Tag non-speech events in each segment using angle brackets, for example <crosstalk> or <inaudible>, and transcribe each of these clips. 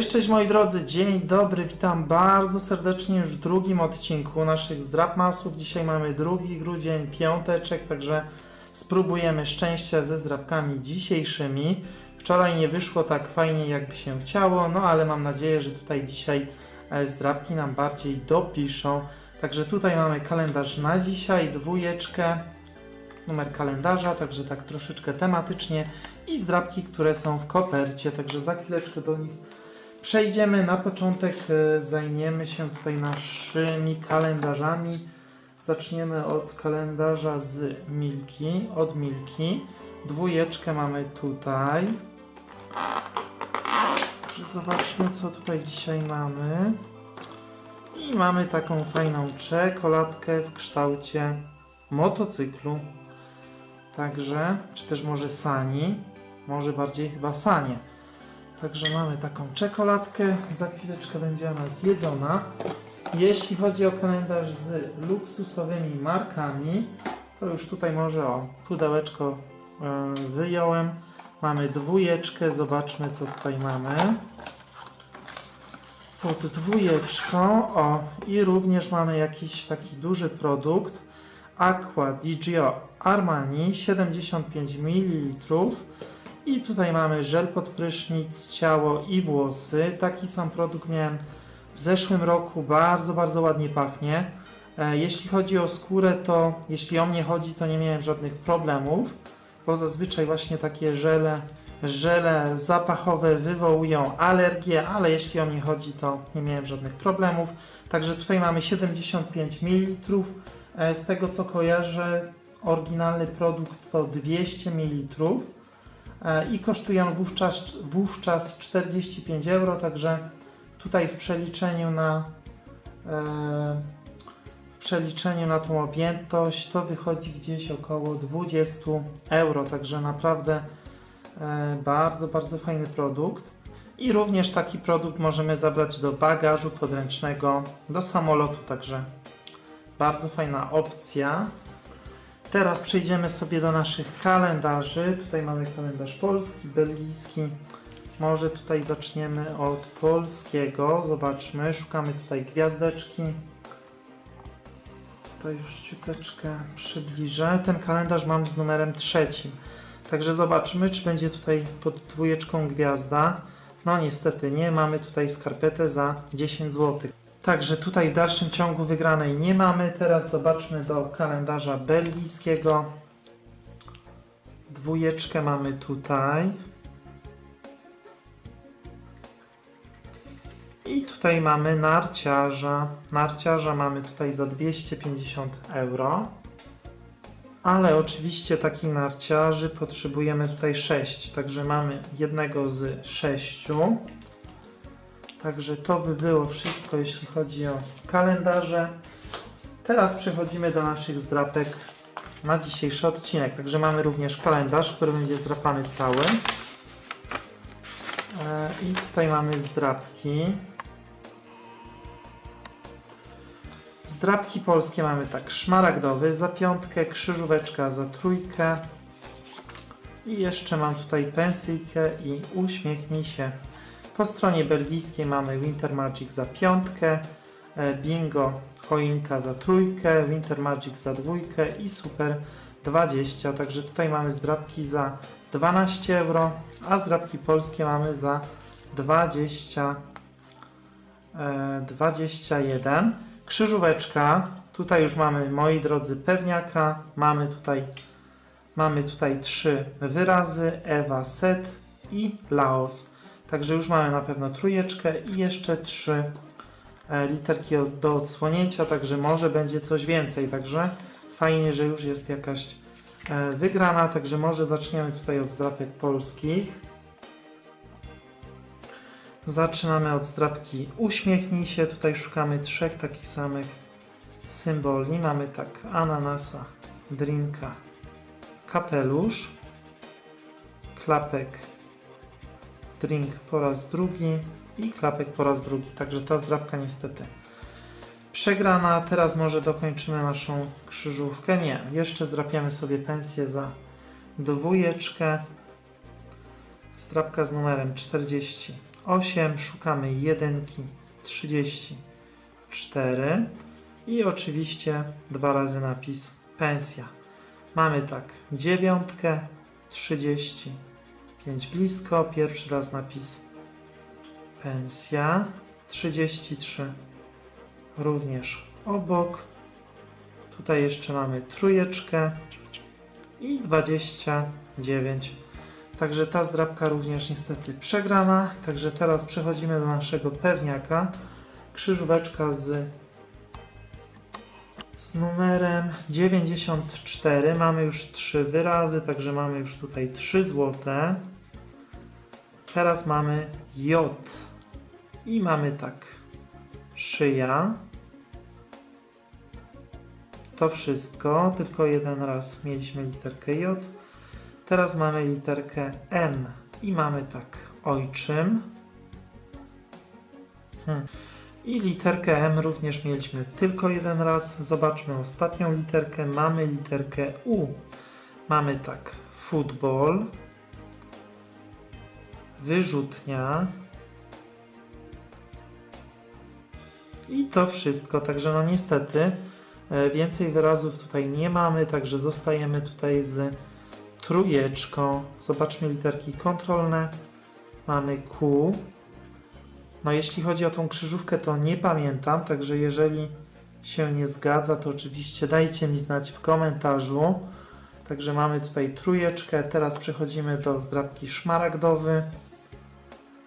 Cześć, cześć moi drodzy, dzień dobry, witam bardzo serdecznie już w drugim odcinku naszych zdrapmasów. Dzisiaj mamy 2 grudzień, piąteczek, także spróbujemy szczęścia ze zdrapkami dzisiejszymi. Wczoraj nie wyszło tak fajnie, jakby się chciało, no ale mam nadzieję, że tutaj dzisiaj e, zdrapki nam bardziej dopiszą. Także tutaj mamy kalendarz na dzisiaj, dwójeczkę, numer kalendarza, także tak troszeczkę tematycznie i zdrapki, które są w kopercie, także za chwileczkę do nich przejdziemy. Na początek e, zajmiemy się tutaj naszymi kalendarzami. Zaczniemy od kalendarza z Milki, od Milki. Dwójeczkę mamy tutaj. Zobaczmy, co tutaj dzisiaj mamy. I mamy taką fajną czekoladkę w kształcie motocyklu. Także, czy też może sani, może bardziej chyba sanie. Także mamy taką czekoladkę, za chwileczkę będzie ona zjedzona. Jeśli chodzi o kalendarz z luksusowymi markami, to już tutaj może o pudełeczko e, wyjąłem. Mamy dwójeczkę, zobaczmy co tutaj mamy. Pod dwójeczką, o i również mamy jakiś taki duży produkt Aqua di Gio Armani 75 ml i tutaj mamy żel pod prysznic, ciało i włosy. Taki sam produkt miałem w zeszłym roku, bardzo, bardzo ładnie pachnie. E, Jeśli chodzi o skórę, to jeśli o mnie chodzi, to nie miałem żadnych problemów, bo zazwyczaj właśnie takie żele, żele zapachowe wywołują alergię, ale jeśli o mnie chodzi, to nie miałem żadnych problemów. Także tutaj mamy 75 ml. E, Z tego co kojarzę, oryginalny produkt to 200 ml e, i kosztują wówczas, wówczas 45 euro, także tutaj w przeliczeniu na e, w przeliczeniu na tą objętość to wychodzi gdzieś około 20 euro, także naprawdę e, bardzo, bardzo fajny produkt. I również taki produkt możemy zabrać do bagażu podręcznego, do samolotu, także bardzo fajna opcja. Teraz przejdziemy sobie do naszych kalendarzy. Tutaj mamy kalendarz polski, belgijski. Może tutaj zaczniemy od polskiego. Zobaczmy, szukamy tutaj gwiazdeczki. To już ciuteczkę przybliżę. Ten kalendarz mam z numerem trzecim. Także zobaczmy, czy będzie tutaj pod dwójeczką gwiazda. No niestety nie, mamy tutaj skarpetę za 10 zł. Także tutaj w dalszym ciągu wygranej nie mamy. Teraz zobaczmy do kalendarza belgijskiego. Dwójeczkę mamy tutaj. I tutaj mamy narciarza. Narciarza mamy tutaj za 250 euro. Ale oczywiście takich narciarzy potrzebujemy tutaj 6. Także mamy jednego z 6. Także to by było wszystko, jeśli chodzi o kalendarze. Teraz przechodzimy do naszych zdrapek na dzisiejszy odcinek. Także mamy również kalendarz, który będzie zdrapany cały. E, I tutaj mamy zdrapki. Zdrapki polskie mamy tak, szmaragdowy za piątkę, krzyżóweczka za trójkę i jeszcze mam tutaj pensyjkę i uśmiechnij się. Po stronie belgijskiej mamy Winter Magic za piątkę, e, Bingo choinka za trójkę, Winter Magic za dwójkę i Super 20. Także tutaj mamy zdrapki za 12 euro, a zdrapki polskie mamy za 20, e, 21. Krzyżóweczka, tutaj już mamy, moi drodzy, pewniaka, mamy tutaj, mamy tutaj trzy wyrazy, Ewa Set i Laos. Także już mamy na pewno trójeczkę i jeszcze trzy e, literki do odsłonięcia, także może będzie coś więcej, także fajnie, że już jest jakaś e, wygrana, także może zaczniemy tutaj od zdrapek polskich. Zaczynamy od zdrapki uśmiechnij się, tutaj szukamy trzech takich samych symboli. Mamy tak ananasa, drinka, kapelusz, klapek, drink po raz drugi i klapek po raz drugi. Także ta zdrapka niestety przegrana. Teraz może dokończymy naszą krzyżówkę. Nie, jeszcze zdrapiamy sobie pensję za dwójeczkę. Zdrapka z numerem 40 8, szukamy jedynki 34 i oczywiście dwa razy napis pensja. Mamy tak, dziewiątkę 35 blisko, pierwszy raz napis pensja 33 również obok. Tutaj jeszcze mamy trójeczkę i 29. Także ta zdrabka również niestety przegrana. Także teraz przechodzimy do naszego pewniaka. Krzyżóweczka z, z numerem 94. Mamy już trzy wyrazy, także mamy już tutaj 3 złote. Teraz mamy J. I mamy tak. Szyja. To wszystko, tylko jeden raz mieliśmy literkę J. Teraz mamy literkę M i mamy tak ojczym. Hmm. I literkę M również mieliśmy tylko jeden raz. Zobaczmy ostatnią literkę. Mamy literkę U. Mamy tak futbol, wyrzutnia. I to wszystko. Także no niestety e, więcej wyrazów tutaj nie mamy, także zostajemy tutaj z trójeczką. Zobaczmy literki kontrolne. Mamy Q. No jeśli chodzi o tą krzyżówkę, to nie pamiętam, także jeżeli się nie zgadza, to oczywiście dajcie mi znać w komentarzu. Także mamy tutaj trójeczkę. Teraz przechodzimy do zdrabki szmaragdowy.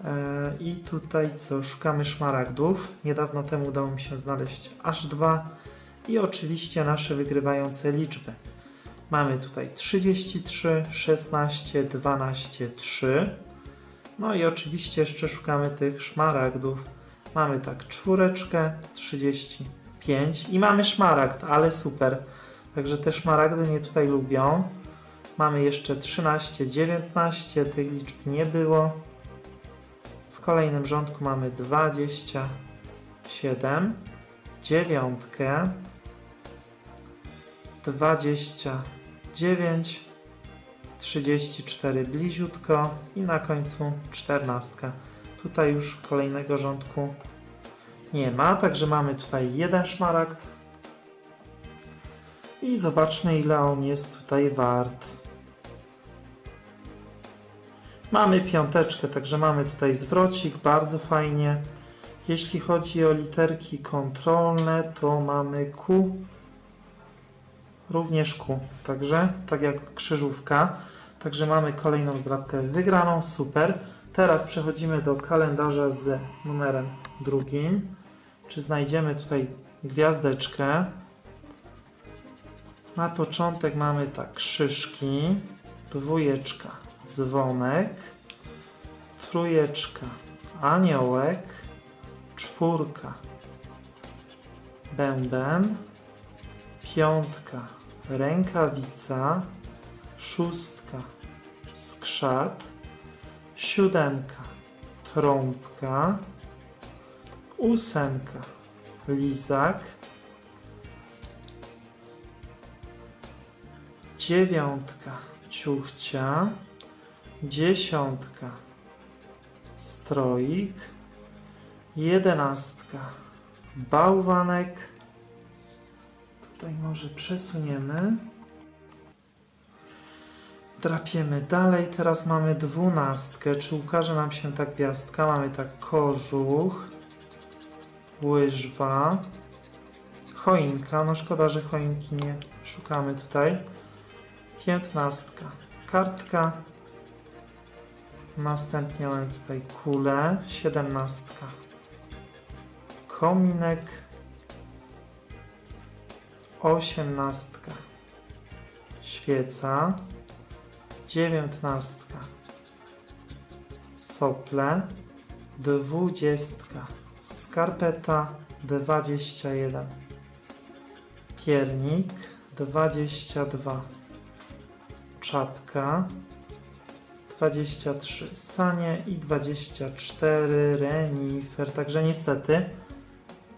E, I tutaj co? Szukamy szmaragdów. Niedawno temu udało mi się znaleźć aż dwa. I oczywiście nasze wygrywające liczby. Mamy tutaj 33, 16, 12, 3. No i oczywiście jeszcze szukamy tych szmaragdów. Mamy tak czwóreczkę, 35 i mamy szmaragd, ale super. Także te szmaragdy mnie tutaj lubią. Mamy jeszcze 13, 19, tych liczb nie było. W kolejnym rządku mamy 27, dziewiątkę, 29, 34 bliziutko i na końcu 14. Tutaj już kolejnego rządku nie ma, także mamy tutaj jeden szmaragd. I zobaczmy ile on jest tutaj wart. Mamy piąteczkę, także mamy tutaj zwrocik, bardzo fajnie. Jeśli chodzi o literki kontrolne, to mamy Q, również Q, także tak jak krzyżówka. Także mamy kolejną zdrabkę wygraną, super. Teraz przechodzimy do kalendarza z numerem drugim. Czy znajdziemy tutaj gwiazdeczkę? Na początek mamy tak szyszki, dwójeczka, dzwonek, trójeczka, aniołek, czwórka, bęben, piątka, rękawica, szóstka, skrzat, siódemka, trąbka, ósemka, lizak, dziewiątka, ciuchcia, dziesiątka, stroik, jedenastka, bałwanek. Tutaj może przesuniemy. Drapiemy dalej. Teraz mamy dwunastkę. Czy ukaże nam się ta gwiazdka? Mamy tak kożuch, łyżwa, choinka. No szkoda, że choinki nie szukamy tutaj. Piętnastka. Kartka. Następnie mamy tutaj kulę. Siedemnastka. Kominek. Osiemnastka. Świeca. Dziewiętnastka. Sople. Dwudziestka. Skarpeta. Dwadzieścia jeden. Piernik. Dwadzieścia dwa. Czapka. 23 sanie i 24 renifer. Także niestety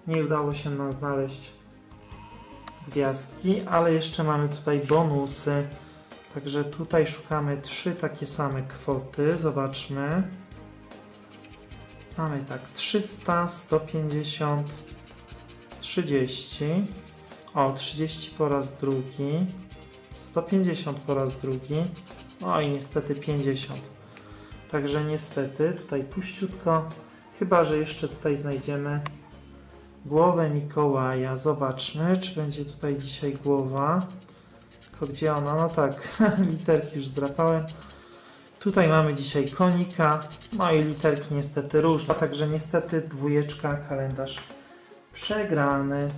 nie udało się nam znaleźć gwiazdki, ale jeszcze mamy tutaj bonusy. Także tutaj szukamy trzy takie same kwoty. Zobaczmy. Mamy tak 300, 150, 30. O, 30 po raz drugi. 150 po raz drugi. No i niestety 50. Także niestety tutaj puściutko. Chyba, że jeszcze tutaj znajdziemy głowę Mikołaja. Zobaczmy, czy będzie tutaj dzisiaj głowa. Tylko gdzie ona? No tak, <laughs> literki już zdrapałem. Tutaj mamy dzisiaj konika, no i literki niestety różne, także niestety dwójeczka, kalendarz przegrany.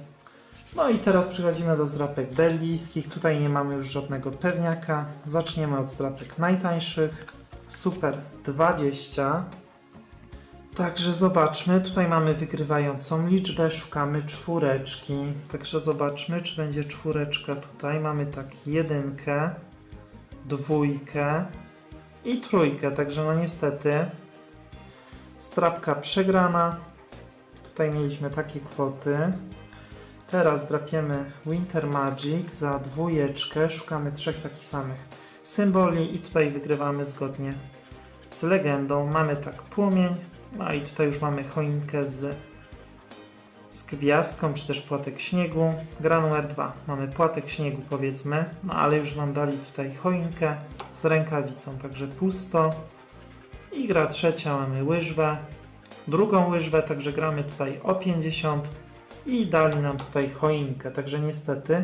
No i teraz przechodzimy do zdrapek belgijskich. Tutaj nie mamy już żadnego pewniaka. Zaczniemy od zdrapek najtańszych. Super 20. Także zobaczmy, tutaj mamy wygrywającą liczbę, szukamy czwóreczki. Także zobaczmy, czy będzie czwóreczka tutaj. Mamy tak jedynkę, dwójkę i trójkę, także no niestety strapka przegrana. Tutaj mieliśmy takie kwoty. Teraz drapiemy Winter Magic za dwójeczkę. Szukamy trzech takich samych symboli i tutaj wygrywamy zgodnie z legendą. Mamy tak płomień, no i tutaj już mamy choinkę z, z gwiazdką, czy też płatek śniegu. Gra numer dwa. Mamy płatek śniegu powiedzmy, no ale już nam dali tutaj choinkę z rękawicą, także pusto. I gra trzecia, mamy łyżwę, drugą łyżwę, także gramy tutaj o 50 i dali nam tutaj choinkę, także niestety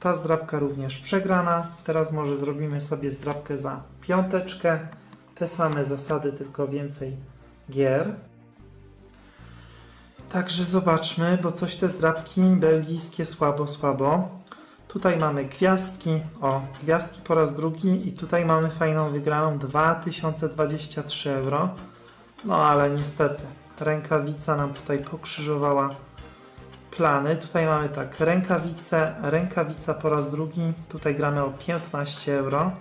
ta zdrabka również przegrana. Teraz może zrobimy sobie zdrabkę za piąteczkę. Te same zasady, tylko więcej gier. Także zobaczmy, bo coś te zdrabki belgijskie słabo, słabo. Tutaj mamy gwiazdki, o, gwiazdki po raz drugi i tutaj mamy fajną wygraną 2023 euro. No ale niestety, rękawica nam tutaj pokrzyżowała plany. Tutaj mamy tak, rękawice, rękawica po raz drugi, tutaj gramy o 15 euro.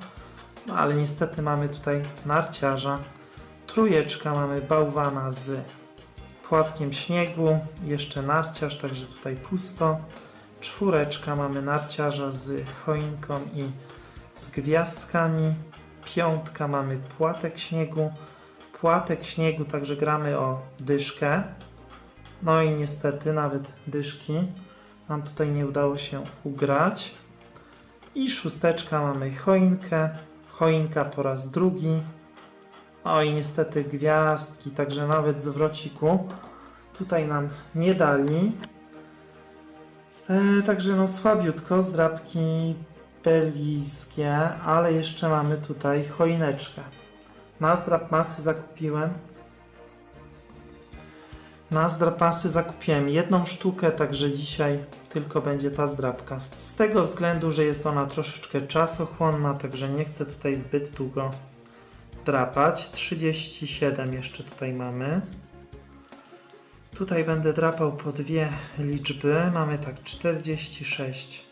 No ale niestety mamy tutaj narciarza. Trójeczka mamy bałwana z płatkiem śniegu, jeszcze narciarz, także tutaj pusto. Czwóreczka mamy narciarza z choinką i z gwiazdkami. Piątka mamy płatek śniegu. Płatek śniegu, także gramy o dyszkę. No i niestety nawet dyszki nam tutaj nie udało się ugrać. I szósteczka mamy choinkę. Choinka po raz drugi. No i niestety gwiazdki, także nawet zwrociku tutaj nam nie dali. E, także no słabiutko, zdrabki belgijskie, ale jeszcze mamy tutaj choineczkę. Na zdrab masy zakupiłem. Na zdrapasy zakupiłem jedną sztukę, także dzisiaj tylko będzie ta zdrabka. Z tego względu, że jest ona troszeczkę czasochłonna, także nie chcę tutaj zbyt długo drapać. 37 jeszcze tutaj mamy. Tutaj będę drapał po dwie liczby. Mamy tak 46.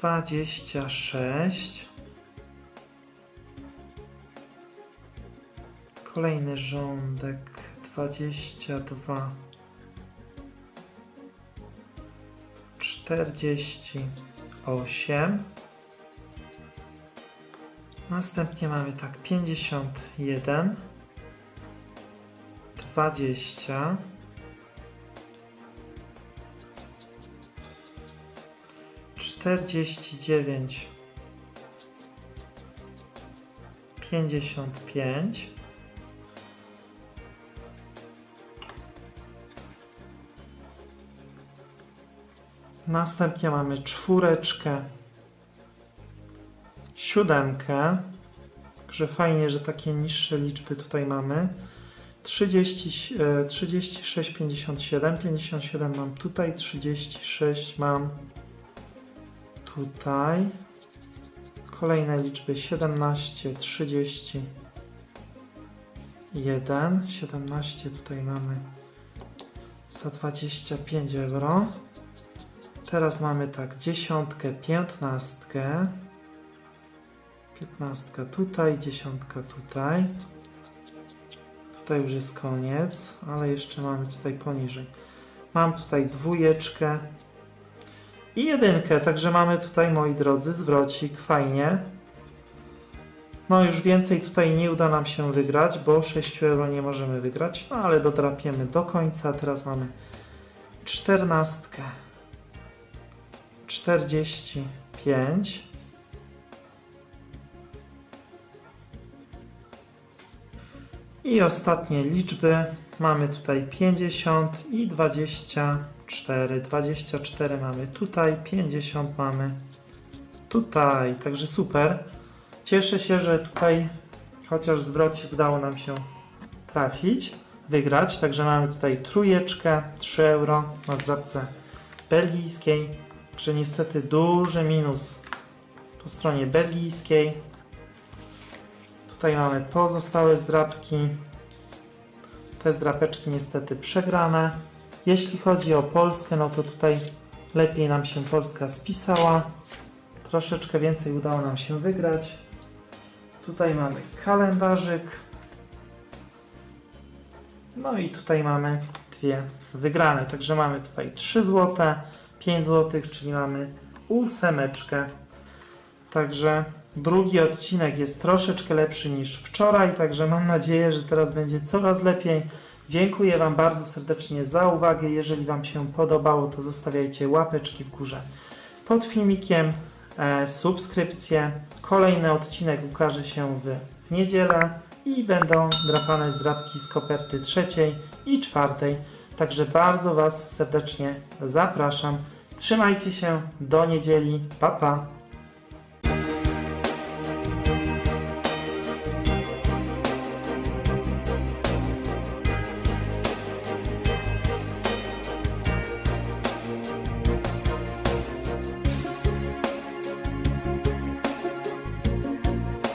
26. Kolejny rządek 22. 48. Następnie mamy tak 51, 20, 49, 55, Następnie mamy czwóreczkę, siódemkę. Także fajnie, że takie niższe liczby tutaj mamy. 30, e, 36, 57, 57 mam tutaj, 36 mam tutaj. Kolejne liczby 17, 30, 1, 17 tutaj mamy za 25 euro. Teraz mamy tak dziesiątkę, piętnastkę. Piętnastka tutaj, dziesiątka tutaj. Tutaj już jest koniec, ale jeszcze mamy tutaj poniżej. Mam tutaj dwójeczkę i jedynkę, także mamy tutaj, moi drodzy, zwrocik, fajnie. No już więcej tutaj nie uda nam się wygrać, bo 6 euro nie możemy wygrać, no ale dodrapiemy do końca. Teraz mamy 14, 45, i ostatnie liczby. Mamy tutaj 50 i 24. 24 mamy tutaj, 50 mamy tutaj, także super. Cieszę się, że tutaj chociaż zwrocik udało nam się trafić, wygrać. Także mamy tutaj trójeczkę, 3 euro na zdrabce belgijskiej. Także niestety duży minus po stronie belgijskiej. Tutaj mamy pozostałe zdrabki. Te zdrapeczki niestety przegrane. Jeśli chodzi o Polskę, no to tutaj lepiej nam się Polska spisała. Troszeczkę więcej udało nam się wygrać. Tutaj mamy kalendarzyk. No i tutaj mamy dwie wygrane. Także mamy tutaj 3 zł, 5 zł, czyli mamy ósemeczkę. Także drugi odcinek jest troszeczkę lepszy niż wczoraj, także mam nadzieję, że teraz będzie coraz lepiej. Dziękuję Wam bardzo serdecznie za uwagę. Jeżeli Wam się podobało, to zostawiajcie łapeczki w górze pod filmikiem, e, subskrypcję. Kolejny odcinek ukaże się w niedzielę i będą drapane zdrapki z koperty trzeciej i czwartej. Także bardzo Was serdecznie zapraszam. Trzymajcie się do niedzieli. Pa, pa.